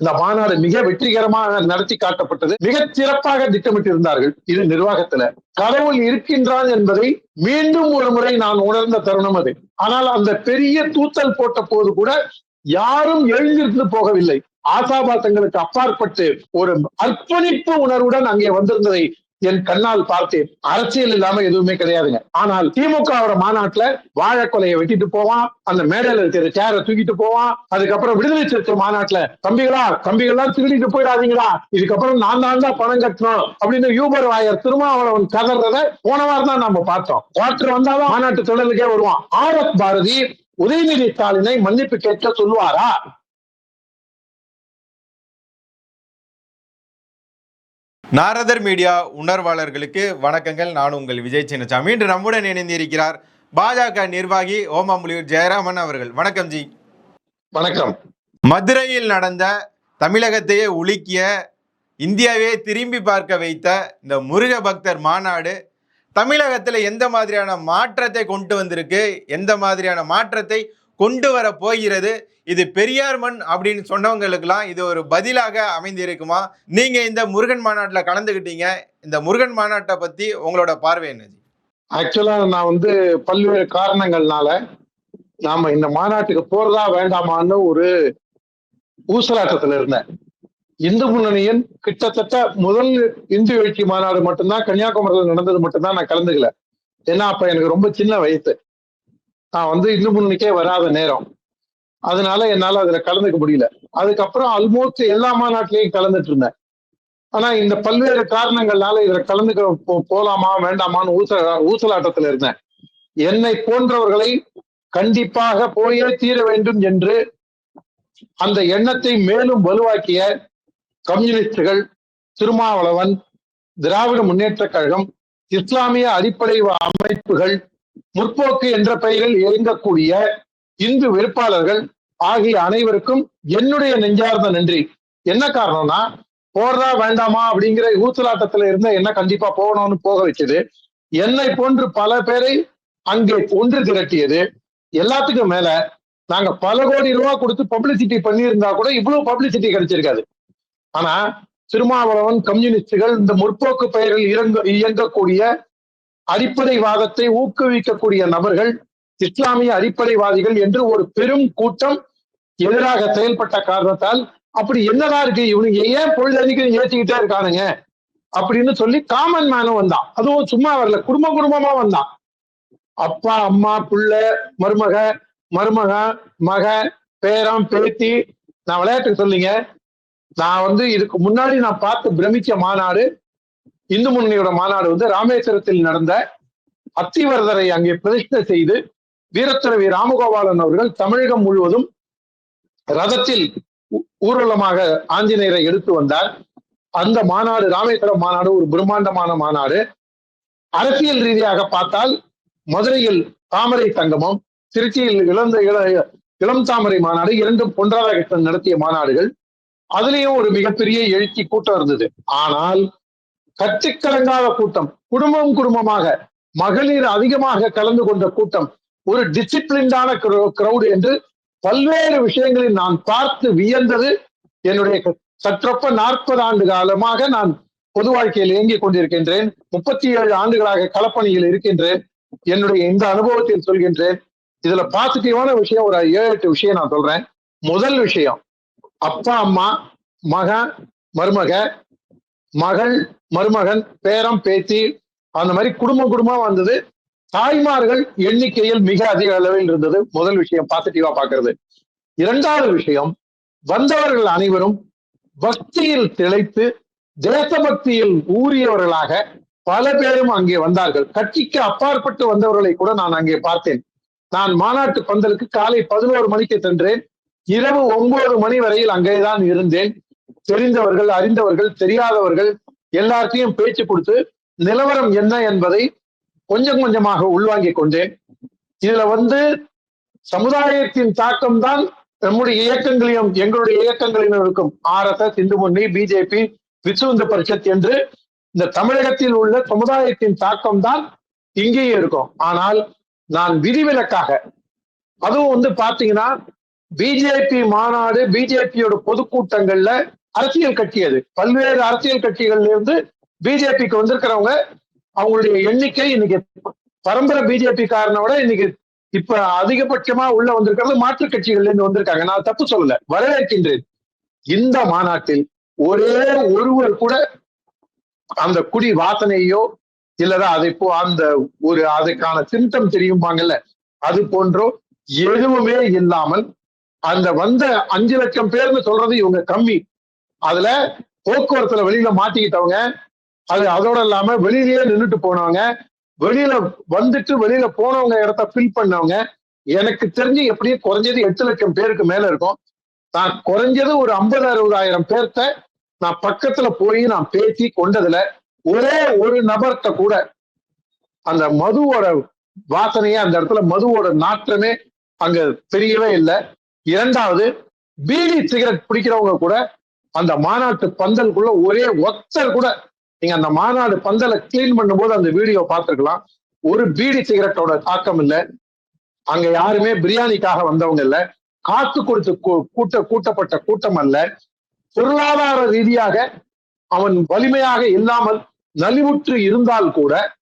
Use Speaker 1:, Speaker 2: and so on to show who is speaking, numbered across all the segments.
Speaker 1: இந்த மாநாடு மிக வெற்றிகரமாக நடத்தி காட்டப்பட்டது. மிக சிறப்பாக திட்டமிட்டிருந்தார்கள். இது நிர்வாகத்துல. கடவுள் இருக்கின்றான் என்பதை மீண்டும் ஒரு முறை நான் உணர்ந்த தருணம் அது. ஆனால் அந்த பெரிய தூத்தல் போட்ட போது கூட யாரும் எழுந்திருந்து போகவில்லை. ஆசாபாசங்களுக்கு அப்பாற்பட்டு ஒரு அர்ப்பணிப்பு உணர்வுடன் அங்கே வந்திருந்ததை என் கண்ணால் பார்த்தேன். அரசியல் இல்லாம எதுவுமே கிடையாதுங்க. ஆனால் திமுக மாநாட்டுல வாழைக்கொலையை வெட்டிட்டு போவான். அந்த மேடையில இருக்கிற சேரை தூக்கிட்டு போவான். அதுக்கப்புறம் விடுதலை சிறுத்தை மாநாட்டுல தம்பிகளா தம்பிகள்லாம் திருடிட்டு போயிடாதீங்களா இதுக்கப்புறம் நான் தான் தான் பணம் கட்டணும். அப்படின்னு யூபர் வாயர் திருமாவளவன் கதறத போன வாரம் தான் நம்ம பார்த்தோம். குவார்டர் வந்தாலும் மாநாட்டு தொடர்ந்துக்கே வருவான். ஆர் எஸ் பாரதி உதயநிதி ஸ்டாலினை மன்னிப்பு கேட்க சொல்லுவாரா?
Speaker 2: நாரதர் மீடியா உணர்வாளர்களுக்கு வணக்கங்கள். நான் உங்கள் விஜய் சின்னசாமி. இன்று நம்முடன் இணைந்திருக்கிறார் பாஜக நிர்வாகி ஓமாமுலியூர் ஜெயராமன் அவர்கள். வணக்கம் ஜி.
Speaker 1: வணக்கம்.
Speaker 2: மதுரையில் நடந்த தமிழகத்தையே உலுக்கிய இந்தியாவே திரும்பி பார்க்க வைத்த இந்த முருக பக்தர் மாநாடு தமிழகத்தில் எந்த மாதிரியான மாற்றத்தை கொண்டு வந்திருக்கு? எந்த மாதிரியான மாற்றத்தை கொண்டு வர போகிறது. இது பெரியார் மண் அப்படின்னு சொன்னவங்களுக்கெல்லாம் இது ஒரு பதிலாக அமைந்திருக்குமா? நீங்க இந்த முருகன் மாநாட்டில் கலந்துக்கிட்டீங்க இந்த முருகன் மாநாட்டை பத்தி உங்களோட பார்வை என்னது ஆக்சுவலாக
Speaker 1: ஆக்சுவலா நான் வந்து பல்வேறு காரணங்கள்னால நாம இந்த மாநாட்டுக்கு போறதா வேண்டாமான்னு ஒரு ஊசலாட்டத்தில் இருந்தேன். இந்து முன்னணியின் கிட்டத்தட்ட முதல் இந்து எழுச்சி மாநாடு மட்டும்தான் கன்னியாகுமரியில் நடந்தது மட்டும்தான் நான் கலந்துக்கல. ஏன்னா அப்ப எனக்கு ரொம்ப சின்ன வயசு. நான் வந்து இந்து முன்னணிக்கே வராத நேரம். அதனால என்னால அதுல கலந்துக்க முடியல. அதுக்கப்புறம் ஆல்மோஸ்ட் எல்லா மாநாட்டிலையும் கலந்துட்டு இருந்தேன். ஆனா இந்த பல்வேறு காரணங்கள்னால இதுல கலந்துக்க போலாமா வேண்டாமான்னு ஊச ஊசலாட்டத்துல இருந்தேன். என்னை போன்றவர்களை கண்டிப்பாக போயே தீர வேண்டும் என்று அந்த எண்ணத்தை மேலும் வலுவாக்கிய கம்யூனிஸ்டுகள் திருமாவளவன் திராவிட முன்னேற்ற கழகம் இஸ்லாமிய அடிப்படை அமைப்புகள் முற்போக்கு என்ற பெயரில் இயங்கக்கூடிய இந்து வெறுப்பாளர்கள் ஆகிய அனைவருக்கும் என்னுடைய நெஞ்சார்ந்த நன்றி. என்ன காரணம்னா போறதா வேண்டாமா அப்படிங்கிற ஊசலாட்டத்துல இருந்த என்ன கண்டிப்பா போகணும்னு போக வச்சது. என்னை போன்று பல பேரை அங்கே ஒன்று திரட்டியது. எல்லாத்துக்கும் மேல நாங்க பல கோடி ரூபாய் கொடுத்து பப்ளிசிட்டி பண்ணியிருந்தா கூட இவ்வளவு பப்ளிசிட்டி கிடைச்சிருக்காது. ஆனா திருமாவளவன் கம்யூனிஸ்டுகள் இந்த முற்போக்கு பெயரில் இறங்க இயங்கக்கூடிய அடிப்படைவாதத்தை ஊக்குவிக்கக்கூடிய நபர்கள் இஸ்லாமிய அடிப்படைவாதிகள் என்று ஒரு பெரும் கூட்டம் எதிராக செயல்பட்ட காரணத்தால் அப்படி என்னதான் இருக்கு? இவனுங்க ஏன் பொழுதன்னைக்கு ஏற்றிக்கிட்டே இருக்கானுங்க? அப்படின்னு சொல்லி காமன் மேனும் வந்தான். அதுவும் சும்மா வரல குடும்ப குடும்பமா வந்தான். அப்பா அம்மா புள்ள மருமக மருமக மக பேரம் பேத்தி நான் விளையாட்டுக்கு சொல்லிங்க. நான் வந்து இதுக்கு முன்னாடி நான் பார்த்து பிரமிச்ச மாநாடு இந்து முன்னணியோட மாநாடு வந்து ராமேஸ்வரத்தில் நடந்த அத்திவரதரை அங்கே பிரதிஷ்டை செய்து வீரத்துறவி ராமகோபாலன் அவர்கள் தமிழகம் முழுவதும் ரதத்தில் ஊ- ஊர்வலமாக ஆஞ்சநேயரை எடுத்து வந்தார். அந்த மாநாடு ராமேஸ்வரம் மாநாடு ஒரு பிரம்மாண்டமான மாநாடு. அரசியல் ரீதியாக பார்த்தால் மதுரையில் தாமரை சங்கமம் திருச்சியில் இளந்த இளம் தாமரை மாநாடு இரண்டும் பொன் நடத்திய மாநாடுகள். அதுலயும் ஒரு மிகப்பெரிய எழுச்சி கூட்டம் இருந்தது. ஆனால் கட்சிக்கலங்காத கூட்டம் குடும்பம் குடும்பமாக மகளிர் அதிகமாக கலந்து கொண்ட கூட்டம் ஒரு டிசிப்ளின்டான கிரௌடு என்று பல்வேறு விஷயங்களில் நான் பார்த்து வியந்தது என்னுடைய சற்றொப்ப நாற்பது ஆண்டு காலமாக நான் பொது வாழ்க்கையில் இயங்கிக் கொண்டிருக்கின்றேன். முப்பத்தி ஏழு ஆண்டுகளாக களப்பணியில் இருக்கின்றேன். என்னுடைய இந்த அனுபவத்தில் சொல்கின்றேன். இதுல பாசிட்டிவான விஷயம் ஒரு ஏழு எட்டு விஷயம் நான் சொல்றேன். முதல் விஷயம் அப்பா அம்மா மகன் மருமக மகள் மருமகன் பேரம் பேத்தி அந்த மாதிரி குடும்பம் குடும்பமா வந்தது. தாய்மார்கள் எண்ணிக்கையில் மிக அதிக அளவில் இருந்தது. முதல் விஷயம் பாசிட்டிவா பாக்குறது இரண்டாவது விஷயம் வந்தவர்கள் அனைவரும் பக்தியில் திளைத்து தேசபக்தியில் ஊறியவர்களாக பல பேரும் அங்கே வந்தார்கள். கட்சிக்கு அப்பாற்பட்டு வந்தவர்களை கூட நான் அங்கே பார்த்தேன். நான் மாநாட்டு பந்தலுக்கு காலை பதினோரு மணிக்கு சென்றேன். இரவு ஒன்பது மணி வரையில் அங்கேதான் இருந்தேன். தெரிந்தவர்கள் அறிந்தவர்கள் தெரியாதவர்கள் எல்லாத்தையும் பேச்சு கொடுத்து நிலவரம் என்ன என்பதை கொஞ்சம் கொஞ்சமாக உள்வாங்கிக் கொண்டேன். இதுல வந்து சமுதாயத்தின் தாக்கம் தான் நம்முடைய இயக்கங்களையும் எங்களுடைய இயக்கங்களிலும் இருக்கும். ஆர்எஸ்எஸ் இந்து முன்னி பிஜேபி விசுவந்த பரிஷத் என்று இந்த தமிழகத்தில் உள்ள சமுதாயத்தின் தாக்கம் தான் இங்கேயும் இருக்கும். ஆனால் நான் விதிவிலக்காக அதுவும் வந்து பாத்தீங்கன்னா பிஜேபி மாநாடு பிஜேபியோட பொதுக்கூட்டங்கள்ல அரசியல் கட்சி அது பல்வேறு அரசியல் கட்சிகள்ல இருந்து பிஜேபிக்கு வந்திருக்கிறவங்க அவங்களுடைய எண்ணிக்கை இன்னைக்கு பரம்பரை பிஜேபி காரனோட இன்னைக்கு இப்ப அதிகபட்சமா உள்ள வந்திருக்கிறது மாற்றுக் கட்சிகள்ல இருந்து வந்திருக்காங்க. நான் தப்பு சொல்லல. வரவேற்கின்றேன். இந்த மாநாட்டில் ஒரே ஒருவர் கூட அந்த குடி வாசனையோ இல்லதா அதை போ அந்த ஒரு அதுக்கான சிம்டம் தெரியும்பாங்கல்ல அது போன்றோ எதுவுமே இல்லாமல் அந்த வந்த அஞ்சு லட்சம் பேர்னு சொல்றது இவங்க கம்மி. அதுல போக்குவரத்துல வெளியில மாட்டிக்கிட்டவங்க அது அதோட இல்லாம வெளியிலேயே நின்றுட்டு போனவங்க வெளியில வந்துட்டு வெளியில போனவங்க இடத்த ஃபில் பண்ணவங்க எனக்கு தெரிஞ்சு எப்படியும் குறைஞ்சது எட்டு லட்சம் பேருக்கு மேல இருக்கும். நான் குறைஞ்சது ஒரு ஐம்பது அறுபதாயிரம் பேர்த்த நான் பக்கத்துல போய் நான் பேசி கொண்டதுல ஒரே ஒரு நபர்கிட்ட கூட அந்த மதுவோட வாசனையே அந்த இடத்துல மதுவோட நாற்றமே அங்க தெரியவே இல்லை. இரண்டாவது பீடி சிகரெட் பிடிக்கிறவங்க கூட அந்த மாநாட்டு பந்தலுக்குள்ள ஒரே ஒத்தர் கூட நீங்க அந்த மாநாடு பந்தலை கிளீன் பண்ணும்போது அந்த வீடியோ பார்த்துருக்கலாம். ஒரு பீடி சிகரெட்டோட தாக்கம் இல்லை. அங்க யாருமே பிரியாணிக்காக வந்தவங்க இல்ல. காத்து கொடுத்து கூ- கூட்ட கூட்டப்பட்ட கூட்டம் அல்ல. பொருளாதார ரீதியாக அவன் வலிமையாக இல்லாமல் நலிவுற்று இருந்தால் கூட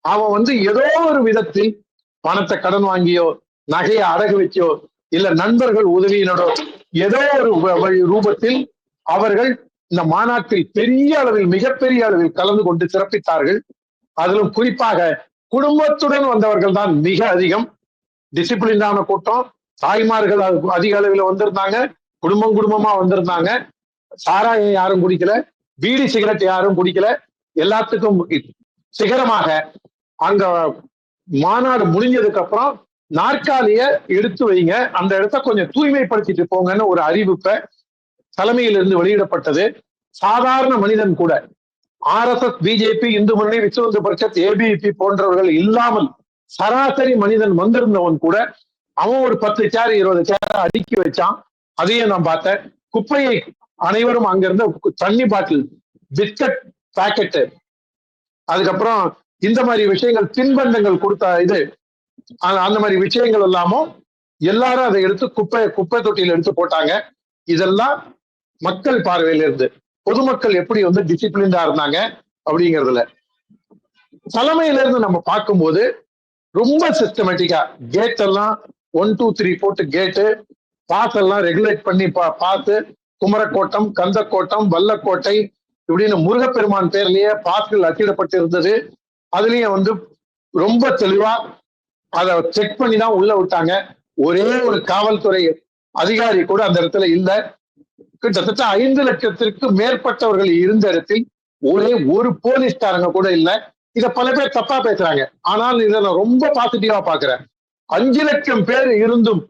Speaker 1: அவன் வந்து ஏதோ ஒரு விதத்தில் பணத்தை கடன் வாங்கியோ நகையை அடகு வச்சோ இல்ல நண்பர்கள் உதவியினோட ஏதோ ஒரு வழி- ரூபத்தில் அவர்கள் இந்த மாநாட்டில் பெரிய அளவில் மிகப்பெரிய அளவில் கலந்து கொண்டு சிறப்பித்தார்கள். அதிலும் குறிப்பாக குடும்பத்துடன் வந்தவர்கள் தான் மிக அதிகம். டிசிப்ளினான கூட்டம். தாய்மார்கள் அதிக அளவில் வந்திருந்தாங்க. குடும்பம் குடும்பமா வந்திருந்தாங்க. சாராயம் யாரும் குடிக்கல. பீடி சிகரெட் யாரும் குடிக்கல. எல்லாத்துக்கும் சிகரமாக அங்க மாநாடு முடிஞ்சதுக்கு அப்புறம் நாற்காலிய எடுத்து வைங்க. அந்த இடத்த கொஞ்சம் தூய்மைப்படுத்திட்டு போங்கன்னு ஒரு அறிவிப்பை தலைமையிலிருந்து வெளியிடப்பட்டது. சாதாரண மனிதன் கூட ஆர்எஸ்எஸ் பிஜேபி இந்து முன்னணி விஸ்வ பரிஷத் ஏபிபி போன்றவர்கள் இல்லாமல் சராசரி மனிதன் வந்திருந்தவன் கூட அவன் ஒரு பத்து சேர் இருபது சேர் அடுக்கி வச்சான். அதையும் நான் பார்த்தேன். குப்பையை அனைவரும் அங்கிருந்த தண்ணி பாட்டில் பிஸ்கட் பாக்கெட்டு அதுக்கப்புறம் இந்த மாதிரி விஷயங்கள் தின்பண்டங்கள் கொடுத்த இது அந்த- மாதிரி விஷயங்கள் எல்லாமும் எல்லாரும் அதை எடுத்து குப்பை குப்பை தொட்டியில் எடுத்து போட்டாங்க. இதெல்லாம் மக்கள் பார்வையில இருந்து பொதுமக்கள் எப்படி வந்து டிசிப்ளின்டா இருந்தாங்க அப்படிங்கிறதுல. தலைமையில இருந்து நம்ம பார்க்கும்போது ரொம்ப சிஸ்டமேட்டிக்கா கேட் எல்லாம் ஒன் டூ த்ரீ போட்டு கேட்டு பாஸ் எல்லாம் ரெகுலேட் பண்ணி பா- பார்த்து குமரக்கோட்டம் கந்தக்கோட்டம் வல்லக்கோட்டை இப்படின்னு முருகப்பெருமான் பேர்லயே பாஸ்கள் அச்சிடப்பட்டு இருந்தது அதுலயும் வந்து ரொம்ப தெளிவா அதை செக் பண்ணி தான் உள்ள விட்டாங்க. ஒரே ஒரு காவல்துறை அதிகாரி கூட அந்த இடத்துல இல்ல. கிட்டத்தட்ட ஐந்து லட்சத்திற்கு மேற்பட்டவர்கள் இருந்த இடத்தில் ஒரே ஒரு போலீஸ்காரங்க கூட இல்ல. இத பல பேர் தப்பா பேசுறாங்க. ஆனால் இதை நான் ரொம்ப பாசிட்டிவா பாக்குறேன். அஞ்சு லட்சம் பேர் இருந்தும்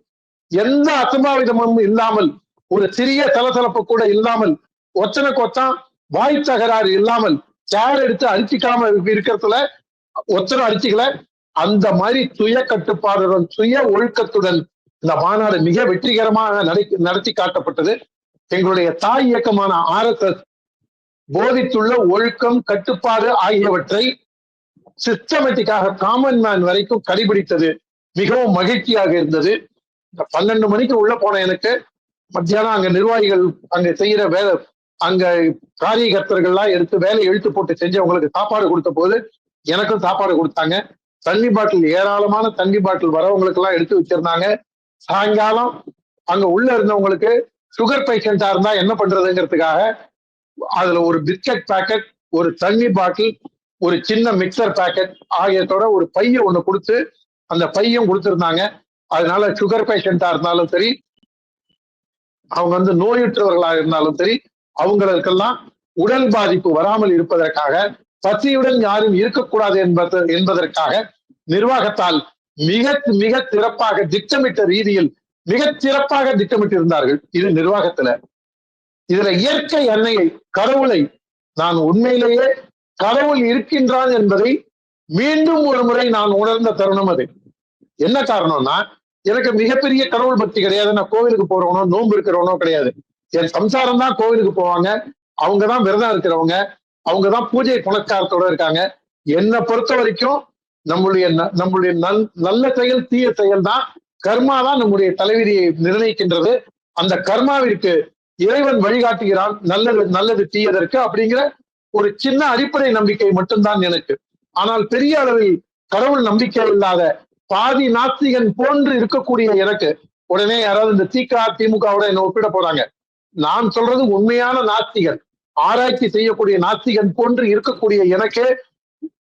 Speaker 1: எந்த அசம்பாவிதமும் இல்லாமல் ஒரு சிறிய சலசலப்பு கூட இல்லாமல் ஒத்தனை கொத்தான் வாய் தகராறு இல்லாமல் சேர் எடுத்து அரிச்சிக்காம இருக்கிறதுல ஒத்தனை அரிச்சிக்கல அந்த மாதிரி சுய கட்டுப்பாடுடன் சுய ஒழுக்கத்துடன் இந்த மாநாடு மிக வெற்றிகரமாக நடத்தி நடத்தி காட்டப்பட்டது. எங்களுடைய தாய் இயக்கமான ஆர்எஸ்எஸ் போதித்துள்ள ஒழுக்கம் கட்டுப்பாடு ஆகியவற்றை சிஸ்டமேட்டிக்காக காமன் மேன் வரைக்கும் கடைபிடித்தது. மிகவும் மகிழ்ச்சியாக இருந்தது. இந்த பன்னெண்டு மணிக்கு உள்ள போன எனக்கு மத்தியானம் அங்க நிர்வாகிகள் அங்க செய்யற வேலை அங்க காரியகர்த்தர்கள்லாம் எடுத்து வேலையை இழுத்து போட்டு செஞ்சவங்களுக்கு சாப்பாடு கொடுத்த போது எனக்கும் சாப்பாடு கொடுத்தாங்க. தண்ணி பாட்டில் ஏராளமான தண்ணி பாட்டில் வரவங்களுக்கு எல்லாம் எடுத்து வச்சிருந்தாங்க. சாயங்காலம் அங்க உள்ள இருந்தவங்களுக்கு சுகர் பேஷண்டா இருந்தா என்ன பண்றதுங்கிறதுக்காக அதுல ஒரு பிஸ்கட் பாக்கெட் ஒரு தண்ணி பாட்டில் ஒரு சின்ன மிக்சர் பாக்கெட் ஆகியத்தோட ஒரு பைய ஒன்று கொடுத்து அந்த பையன் கொடுத்துருந்தாங்க. அதனால சுகர் பேஷண்டா இருந்தாலும் சரி அவங்க வந்து நோயுற்றவர்களாக இருந்தாலும் சரி அவங்களுக்கெல்லாம் உடல் பாதிப்பு வராமல் இருப்பதற்காக பசியுடன் யாரும் இருக்கக்கூடாது என்பது என்பதற்காக நிர்வாகத்தால் மிக மிக சிறப்பாக திட்டமிட்ட ரீதியில் மிக சிறப்பாக திட்டமிட்டிருந்தார்கள். இது நிர்வாகத்துல. இதுல இயற்கை அன்னையை கடவுளை நான் உண்மையிலேயே கடவுள் இருக்கின்றான் என்பதை மீண்டும் ஒரு முறை நான் உணர்ந்த தருணம் அது. என்ன காரணம்னா எனக்கு மிகப்பெரிய கடவுள் பக்தி கிடையாது. நான் கோவிலுக்கு போறவனோ நோன்பு இருக்கிறவனோ கிடையாது. என் சம்சாரம் தான் கோவிலுக்கு போவாங்க. அவங்கதான் விரதம் இருக்கிறவங்க. அவங்க தான் பூஜை புனஸ்காரத்தோட இருக்காங்க. என்னை பொறுத்த வரைக்கும் நம்மளுடைய ந- நம்மளுடைய நல் நல்ல செயல் தீய செயல் தான் கர்மா தான் நம்முடைய தலைவிதியை நிர்ணயிக்கின்றது. அந்த கர்மாவிற்கு இறைவன் வழிகாட்டுகிறான். நல்லது நல்லது தீயதற்கு அப்படிங்கிற ஒரு சின்ன அடிப்படை நம்பிக்கை மட்டும்தான் எனக்கு. ஆனால் பெரிய அளவில் கடவுள் நம்பிக்கை இல்லாத பாதி நாத்திகன் போன்று இருக்கக்கூடிய எனக்கு உடனே யாராவது இந்த திக திமுகவோட என்ன ஒப்பிட போறாங்க. நான் சொல்றது உண்மையான நாத்திகன். ஆராய்ச்சி செய்யக்கூடிய நாத்திகன் போன்று இருக்கக்கூடிய எனக்கே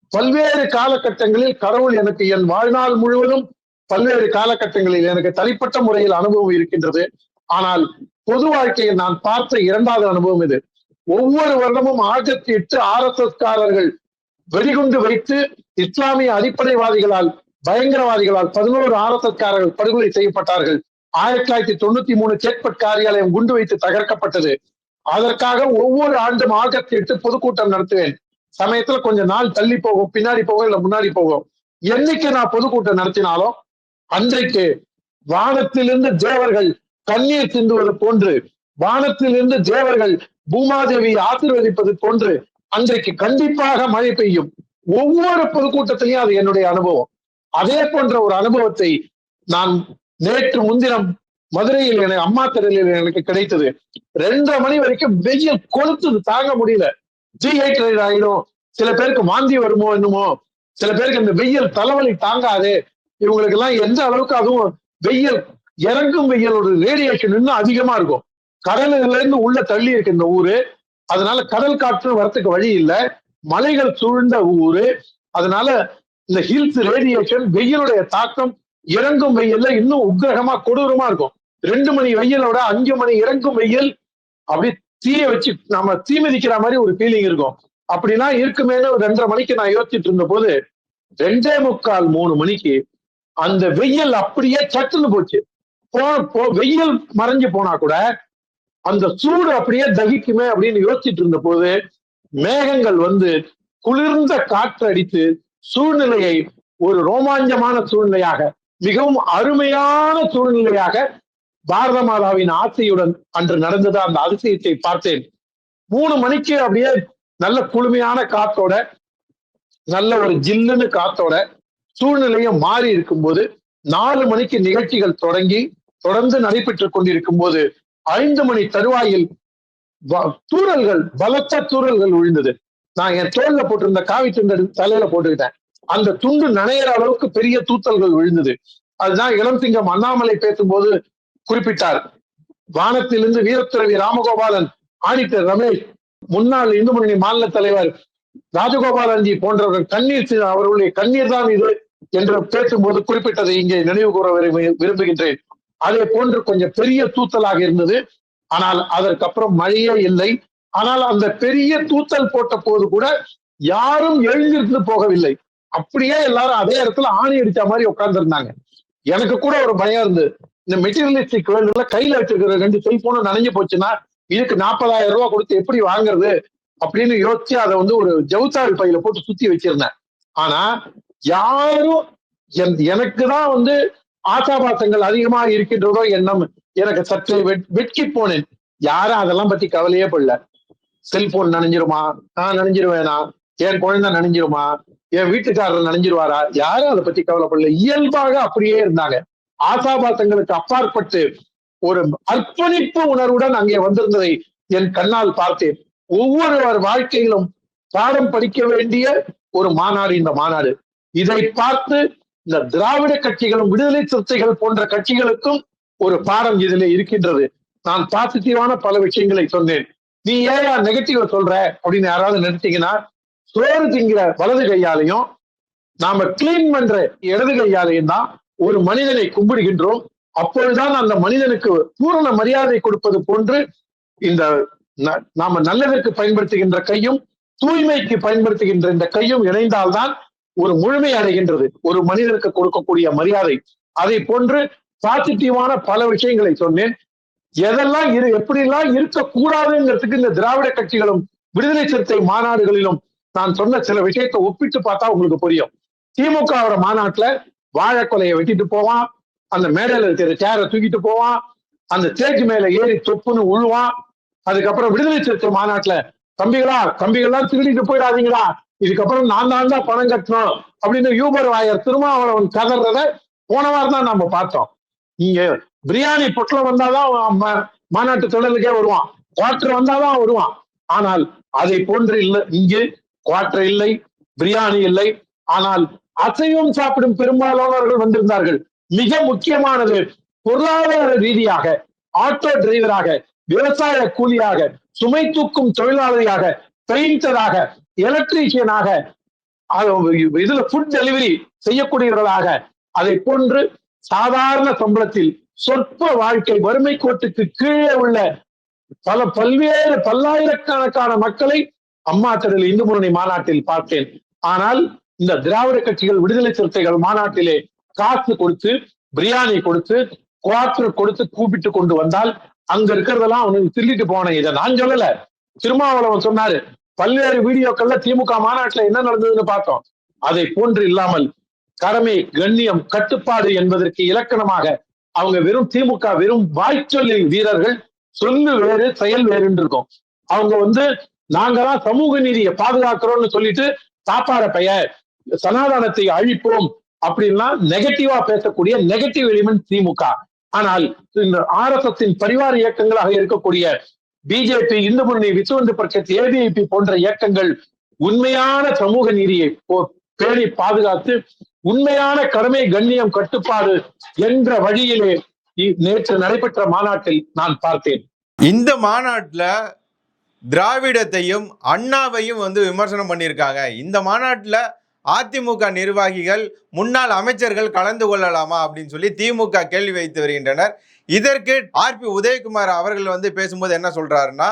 Speaker 1: பல்வேறு காலகட்டங்களில் கடவுள் எனக்கு என் வாழ்நாள் முழுவதும் பல்வேறு காலகட்டங்களில் எனக்கு தனிப்பட்ட முறையில் அனுபவம் இருக்கின்றது. ஆனால் பொது வாழ்க்கையில் நான் பார்த்த இரண்டாவது அனுபவம் இது. ஒவ்வொரு வருடமும் ஆகஸ்ட் எட்டு ஆர் எஸ் எஸ் காரர்கள் வெடிகுண்டு வைத்து இஸ்லாமிய அடிப்படைவாதிகளால் பயங்கரவாதிகளால் பதினோரு ஆர் எஸ் எஸ் காரர்கள் படுகொலை செய்யப்பட்டார்கள். ஆயிரத்தி தொள்ளாயிரத்தி தொண்ணூத்தி மூணு சேட்பட் காரியாலயம் குண்டு வைத்து தகர்க்கப்பட்டது. அதற்காக ஒவ்வொரு ஆண்டும் ஆகஸ்ட் எட்டு பொதுக்கூட்டம் நடத்துவேன். சமயத்துல கொஞ்சம் நாள் தள்ளி போகும் பின்னாடி போகும் இல்ல முன்னாடி போகும். என்னைக்கு நான் பொதுக்கூட்டம் நடத்தினாலும் அன்றைக்கு வானத்திலிருந்து தேவர்கள் கண்ணீர் சிந்துவது போன்று வானத்திலிருந்து தேவர்கள் பூமாதேவியை ஆசீர்வதிப்பது போன்று அன்றைக்கு கண்டிப்பாக மழை பெய்யும். ஒவ்வொரு பொதுக்கூட்டத்திலையும் அது என்னுடைய அனுபவம். அதே போன்ற ஒரு அனுபவத்தை நான் நேற்று முன்தினம் மதுரையில் எனக்கு அம்மா திடலில் எனக்கு கிடைத்தது. ரெண்டரை மணி வரைக்கும் வெயில் கொளுத்துது தாங்க முடியல. டீஹைட்ரேட் ஆயிடும். சில பேருக்கு வாந்தி வருமோ என்னமோ. சில பேருக்கு இந்த வெயில் தலைவலி தாங்காது. இவங்களுக்கு எல்லாம் எந்த அளவுக்கு அதுவும் வெயில் இறங்கும் வெயிலோட ரேடியேஷன் இன்னும் அதிகமா இருக்கும். கடல்ல இருந்து உள்ள தள்ளி இருக்கு இந்த ஊரு. அதனால கடல் காற்று வரத்துக்கு வழி இல்லை. மலைகள் சூழ்ந்த ஊரு. அதனால இந்த ஹில்ஸ் ரேடியேஷன் வெயிலுடைய தாக்கம் இறங்கும் வெயில்ல இன்னும் உக்கிரகமா கொடூரமா இருக்கும். ரெண்டு மணி வெயிலோட அஞ்சு மணி இறங்கும் வெயில் அப்படி தீய வச்சு நம்ம தீ மிதிக்கிற மாதிரி ஒரு ஃபீலிங் இருக்கும். அப்படின்னா இருக்குமேனு ஒரு ரெண்டரை மணிக்கு நான் யோசிச்சுட்டு இருந்த போது ரெண்டே முக்கால் மூணு மணிக்கு அந்த வெயில் அப்படியே சட்டுன்னு போச்சு. போ போ வெயில் மறைஞ்சு போனா கூட அந்த சூடு அப்படியே தகிக்குமே அப்படின்னு யோசிச்சுட்டு இருந்த போது மேகங்கள் வந்து குளிர்ந்த காற்று அடித்து சூழ்நிலையை ஒரு ரோமாஞ்சமான சூழ்நிலையாக மிகவும் அருமையான சூழ்நிலையாக பாரத மாதாவின் ஆசையுடன் அன்று நடந்தது அந்த அதிசயத்தை பார்த்தேன். மூணு மணிக்கு அப்படியே நல்ல குளுமையான காத்தோட நல்ல ஒரு ஜில்லுன்னு காத்தோட சூழ்நிலையும் மாறி இருக்கும்போது நாலு மணிக்கு நிகழ்ச்சிகள் தொடங்கி தொடர்ந்து நடைபெற்று கொண்டிருக்கும் போது ஐந்து மணி தருவாயில் வ- தூறல்கள் பலத்த தூறல்கள் விழுந்தது. நான் என் தோல்ல போட்டிருந்த காவி துண்டு தலையில போட்டுக்கிட்டேன். அந்த துண்டு நனையிற அளவுக்கு பெரிய தூத்தல்கள் விழுந்தது. அதுதான் இளம் சிங்கம் அண்ணாமலை பேசும்போது குறிப்பிட்டார். வானத்திலிருந்து வீரத்துறவி ராமகோபாலன் ஆடிட்டர் ரமேஷ் முன்னாள் இந்து முன்னணி மாநில தலைவர் ராஜகோபாலன்ஜி போன்றவர்கள் கண்ணீர் அவர்களுடைய கண்ணீர் தான் இது என்று பேசும்போது குறிப்பிட்டதை இங்கே நினைவு கூற விரும்புகின்றேன். அதே போன்று கொஞ்சம் பெரிய தூத்தலாக இருந்தது. ஆனால் அதற்கப்புறம் மழையே இல்லை. ஆனால் அந்த பெரிய தூத்தல் போட்ட போது கூட யாரும் எழுந்திருந்து போகவில்லை. அப்படியே எல்லாரும் அதே இடத்துல ஆணி அடிச்ச மாதிரி உட்கார்ந்து இருந்தாங்க எனக்கு கூட ஒரு பயம் இருந்தது. இந்த மெட்டீரியலிஸ்டிக் வேர்ல்டுல கையில வச்சிருக்கிற ரெண்டு செல்போனும் நனைஞ்சு போச்சுன்னா இதுக்கு நாற்பதாயிரம் ரூபாய் கொடுத்து எப்படி வாங்குறது அப்படின்னு யோசிச்சு அதை வந்து ஒரு ஜவுத்தாள் பையில போட்டு சுத்தி வச்சிருந்தேன். ஆனா யாரும் என்- எனக்கு தான் வந்து ஆசாபாசங்கள் அதிகமா இருக்கின்றதோ எண்ணம் எனக்கு சற்று வெட்- வெட்கி போனேன். யாரும் அதெல்லாம் பத்தி கவலையே படல. செல்போன் நனைஞ்சிருமா? நான் நனைஞ்சிருவேனா? என் குழந்தை நனைஞ்சிருமா? என் வீட்டுக்காரர் நனைஞ்சிருவாரா? யாரும் அதை பத்தி கவலைப்படல. இயல்பாக அப்படியே இருந்தாங்க. ஆசாபாசங்களுக்கு அப்பாற்பட்டு ஒரு அர்ப்பணிப்பு உணர்வுடன் அங்கே வந்திருந்ததை என் கண்ணால் பார்த்தேன். ஒவ்வொருவர் வாழ்க்கையிலும் பாடம் படிக்க வேண்டிய ஒரு மாநாடு இந்த மாநாடு. இதை பார்த்து இந்த திராவிட கட்சிகளும் விடுதலை சிறுத்தைகள் போன்ற கட்சிகளுக்கும் ஒரு பாடம் இதில் இருக்கின்றது. நான் பாசிட்டிவான பல விஷயங்களை சொன்னேன். நீ ஏன் நெகட்டிவ சொல்ற? அப்படின்னு யாராவது நினைச்சீங்கன்னா சோறு திங்கிற வலது கையாலையும் நாம கிளீன் பண்ற இடது கையாலையும் தான் ஒரு மனிதனை கும்பிடுகின்றோம் அப்பொழுதுதான் அந்த மனிதனுக்கு பூரண மரியாதை கொடுப்பது போன்று இந்த ந- நாம நல்லதற்கு பயன்படுத்துகின்ற கையும் தூய்மைக்கு பயன்படுத்துகின்ற இந்த கையும் இணைந்தால்தான் ஒரு முழுமை அடைகின்றது. ஒரு மனிதனுக்கு கொடுக்கக்கூடிய மரியாதை. அதை போன்று பாசிட்டிவான பல விஷயங்களை சொன்னேன். எதெல்லாம் இரு எப்படிலாம் இருக்கக்கூடாதுங்கிறதுக்கு இந்த திராவிட கட்சிகளும் விடுதலை சிறுத்தை மாநாடுகளிலும் நான் சொன்ன சில விஷயத்தை ஒப்பிட்டு பார்த்தா உங்களுக்கு புரியும். திமுக மாநாட்டுல வாழைக்கொலையை வெட்டிட்டு போவான். அந்த மேடையில இருக்கிற சேரை தூக்கிட்டு போவான். அந்த ஸ்டேஜ் மேல ஏறி தொப்புன்னு உழுவான். அதுக்கப்புறம் விடுதலை சிறுத்தை மாநாட்டுல தம்பிகளா கம்பிகள்லாம் திருடிட்டு போயிடாதீங்களா இதுக்கப்புறம் நான் தான் தான் பணம் கட்டணும். அப்படின்னு யூபர் வாயர் திருமாவளவன் கதறத போன வாரம் தான் நம்ம பார்த்தோம். இங்க பிரியாணி பொட்டலம் வந்தாதான் ம- மாநாட்டு தொடருக்கே வருவான். குவார்டர் வந்தாதான் வருவான். ஆனால் அதை போன்று இல்லை. இங்கு குவார்டர் இல்லை பிரியாணி இல்லை. ஆனால் அசைவம் சாப்பிடும் பெரும்பாலானவர்கள் வந்திருந்தார்கள். மிக முக்கியமானது பொருளாதார ரீதியாக ஆட்டோ டிரைவராக விவசாய கூலியாக சுமை தூக்கும் தொழிலாளியாக பெயிண்டராக எலக்ட்ரீஷியனாக இதுல ஃபுட் டெலிவரி செய்யக்கூடியவர்களாக அதை போன்று சாதாரண சம்பளத்தில் சொற்ப வாழ்க்கை வறுமை கோட்டுக்கு கீழே உள்ள பல பல்வேறு பல்லாயிரக்கணக்கான மக்களை அம்மா திடல் இந்து முன்னணி மாநாட்டில் பார்த்தேன். ஆனால் இந்த திராவிட கட்சிகள் விடுதலை சிறுத்தைகள் மாநாட்டிலே காசு கொடுத்து பிரியாணி கொடுத்து குவார்டர் கொடுத்து கூப்பிட்டு கொண்டு வந்தால் அங்க இருக்கிறதெல்லாம் அவனுக்கு திருடிட்டு போனேன் இதை நான் சொல்லல. திருமாவளவன் சொன்னாரு பல்வேறு வீடியோக்கள்ல திமுக மாநாட்டுல என்ன நடந்ததுன்னு பார்த்தோம். அதை போன்று இல்லாமல் கடமை கண்ணியம் கட்டுப்பாடு என்பதற்கு இலக்கணமாக அவங்க வெறும் திமுக வெறும் வாய்ச்சொல்லின் வீரர்கள் சொல்லு வேறு செயல் வேறுன்னு இருக்கும். அவங்க வந்து நாங்கதான் சமூக நீதியை பாதுகாக்கிறோம்னு சொல்லிட்டு சாப்பாட பெயர் சனாதானத்தை அழிப்போம் அப்படின்னா நெகட்டிவா பேசக்கூடிய நெகட்டிவ் எலிமெண்ட் திமுக. ஆனால் இந்த ஆர் எஸ் எஸ் பரிவார இயக்கங்களாக இருக்கக்கூடிய பிஜேபி இந்து முன்னணி விசுவந்து பட்சத் ஏபிஐபி போன்ற இயக்கங்கள் உண்மையான சமூக நீதியை பேணி பாதுகாத்து உண்மையான கடமை கண்ணியம் கட்டுப்பாடு என்ற வழியிலே நேற்று நடைபெற்ற மாநாட்டில் நான் பார்த்தேன்.
Speaker 2: இந்த மாநாட்டுல திராவிடத்தையும் அண்ணாவையும் வந்து விமர்சனம் பண்ணியிருக்காங்க. இந்த மாநாட்டுல அதிமுக நிர்வாகிகள் முன்னாள் அமைச்சர்கள் கலந்து கொள்ளலாமா அப்படின்னு சொல்லி திமுக கேள்வி வைத்து வருகின்றனர். இதற்கு ஆர்பி உதயகுமார் அவர்கள் வந்து பேசும்போது என்ன சொல்றாருன்னா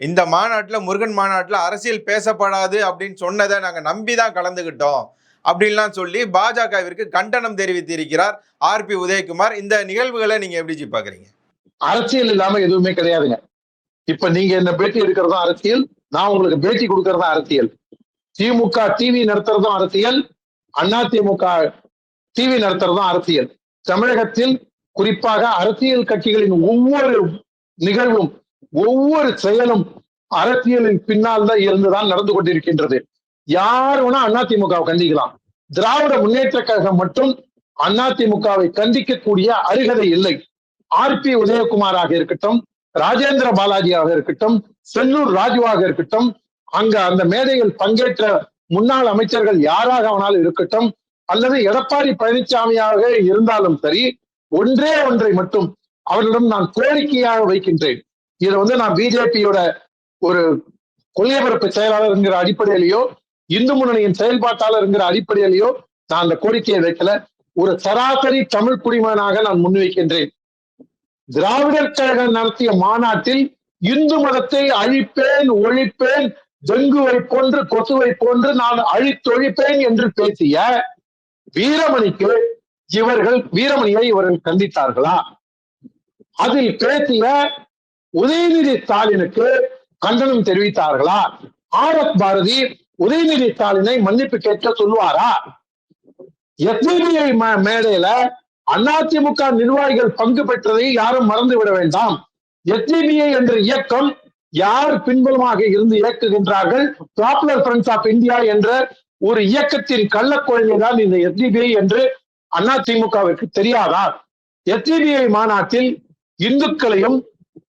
Speaker 2: இந்த மாநாட்டுல முருகன் மாநாட்டுல அரசியல் பேசப்படாது அப்படின்னு சொன்னதை நாங்க நம்பி தான் கலந்துகிட்டோம் அப்படின்லாம் சொல்லி பாஜகவிற்கு கண்டனம் தெரிவித்திருக்கிறார் ஆர்பி உதயகுமார். இந்த நிகழ்வுகளை நீங்க எப்படி பாக்குறீங்க?
Speaker 1: அரசியல் இல்லாம எதுவுமே கிடையாதுங்க. இப்ப நீங்க என்ன பேட்டி எடுக்கிறதும் அரசியல் நான் உங்களுக்கு பேட்டி கொடுக்கறதும் அரசியல். திமுக டிவி நடத்துறதும் அரசியல் அண்ணா திமுக டிவி நடத்துறதும் அரசியல். தமிழகத்தில் குறிப்பாக அரசியல் கட்சிகளின் ஒவ்வொரு நிகழ்வும் ஒவ்வொரு செயலும் அரசியலின் பின்னால் தான் இருந்துதான் நடந்து கொண்டிருக்கின்றது. யார் வேணா அதிமுகவை கண்டிக்கலாம். திராவிட முன்னேற்ற கழகம் மட்டும் அதிமுகவை கண்டிக்கக்கூடிய அருகதை இல்லை. ஆர் பி உதயகுமாராக இருக்கட்டும் ராஜேந்திர பாலாஜியாக இருக்கட்டும் செல்லூர் ராஜுவாக இருக்கட்டும் அங்க அந்த மேடையில் பங்கேற்ற முன்னாள் அமைச்சர்கள் யாராக அவனால் இருக்கட்டும் அல்லது எடப்பாடி பழனிசாமியாக இருந்தாலும் சரி ஒன்றே ஒன்றை மட்டும் அவர்களிடம் நான் கோரிக்கையாக வைக்கின்றேன். இதை வந்து நான் பிஜேபியோட ஒரு கொள்கைபரப்பு செயலாளர் என்கிற அடிப்படையிலேயோ இந்து முன்னணியின் செயல்பாட்டாளர் என்கிற அடிப்படையிலேயோ நான் அந்த கோரிக்கையை வைக்கல. ஒரு சராசரி தமிழ் குடிமகனாக நான் முன்வைக்கின்றேன். திராவிடர் கழகம் நடத்திய மாநாட்டில் இந்து மதத்தை அழிப்பேன் ஒழிப்பேன் டெங்குவை போன்று கொசுவை போன்று நான் அழித்தொழிப்பேன் என்று பேசிய வீரமணிக்கு இவர்கள் வீரமணியை இவர்கள் கண்டித்தார்களா? அதில் பேசிய உதயநிதி ஸ்டாலினுக்கு கண்டனம் தெரிவித்தார்களா? ஆர் எஸ் பாரதி உதயநிதி ஸ்டாலினை மன்னிப்பு கேட்க சொல்லுவாரா? எஸ்பிபிஐ மேடையில அதிமுக நிர்வாகிகள் பங்கு பெற்றதை யாரும் மறந்து விட வேண்டாம் எஸ்பிபிஐ என்ற இயக்கம் யார் பின்புலமாக இருந்து இயக்குகின்றார்கள்? பாப்புலர் ஃப்ரண்ட்ஸ் ஆஃப் இந்தியா என்ற ஒரு இயக்கத்தின் கள்ளக்குழந்தை தான் இந்த எஸ்டிபிஐ என்று அதிமுகவிற்கு தெரியாதா? எஸ்டிபிஐ மாநாட்டில் இந்துக்களையும்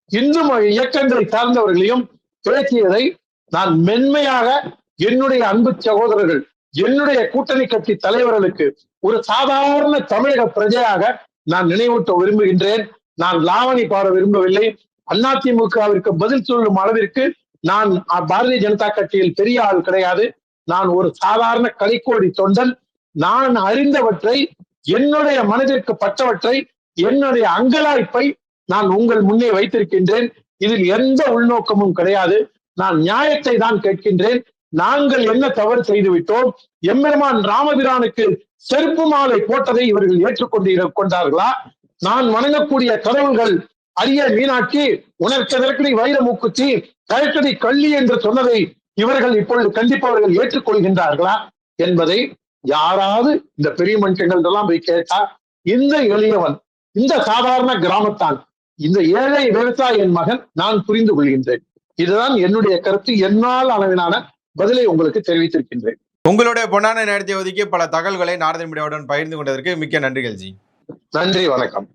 Speaker 1: இந்து இயக்கங்களை சார்ந்தவர்களையும் பேசியதை நான் மென்மையாக என்னுடைய அன்பு சகோதரர்கள் என்னுடைய கூட்டணி கட்சி தலைவர்களுக்கு ஒரு சாதாரண தமிழக பிரஜையாக நான் நினைவூட்ட விரும்புகின்றேன். நான் லாவணி பாட விரும்பவில்லை. அதிமுகவிற்கு பதில் சொல்லும் அளவிற்கு நான் பாரதிய ஜனதா கட்சியில் பெரிய ஆள் கிடையாது. நான் ஒரு சாதாரண கலைக்கோடி தொண்டன். நான் அறிந்தவற்றை என்னுடைய மனதிற்கு பட்டவற்றை என்னுடைய அங்கலாய்ப்பை நான் உங்கள் முன்னே வைத்திருக்கின்றேன். இதில் எந்த உள்நோக்கமும் கிடையாது. நான் நியாயத்தை தான் கேட்கின்றேன். நாங்கள் என்ன தவறு செய்துவிட்டோம்? எம்பெருமான் ராமபிரானுக்கு செருப்பு மாலை போட்டதை இவர்கள் ஏற்றுக்கொண்டு கொண்டார்களா? நான் வணங்கக்கூடிய கடவுள்கள் அரிய மீனாட்சி உனக்கதற்கடி வைர மூக்குச்சி கழக்கடி கள்ளி என்று சொன்னதை இவர்கள் இப்பொழுது கண்டிப்பவர்கள் ஏற்றுக்கொள்கின்றார்களா என்பதை யாராவது இந்த பெரிய மனுஷங்கள் எல்லாம் போய் கேட்டா இந்த எளியவன் இந்த சாதாரண கிராமத்தான் இந்த ஏழை விவசாயியின் மகன் நான் புரிந்து கொள்கின்றேன். இதுதான் என்னுடைய கருத்து. என்னால் அளவிலான பதிலை உங்களுக்கு தெரிவித்திருக்கின்றேன்.
Speaker 2: உங்களுடைய பொன்னான நேரத்தை ஒதுக்கி பல தகவல்களை நாரதன் மீடியாவுடன் பகிர்ந்து கொண்டதற்கு மிக்க நன்றிகள் ஜி.
Speaker 1: நன்றி வணக்கம்.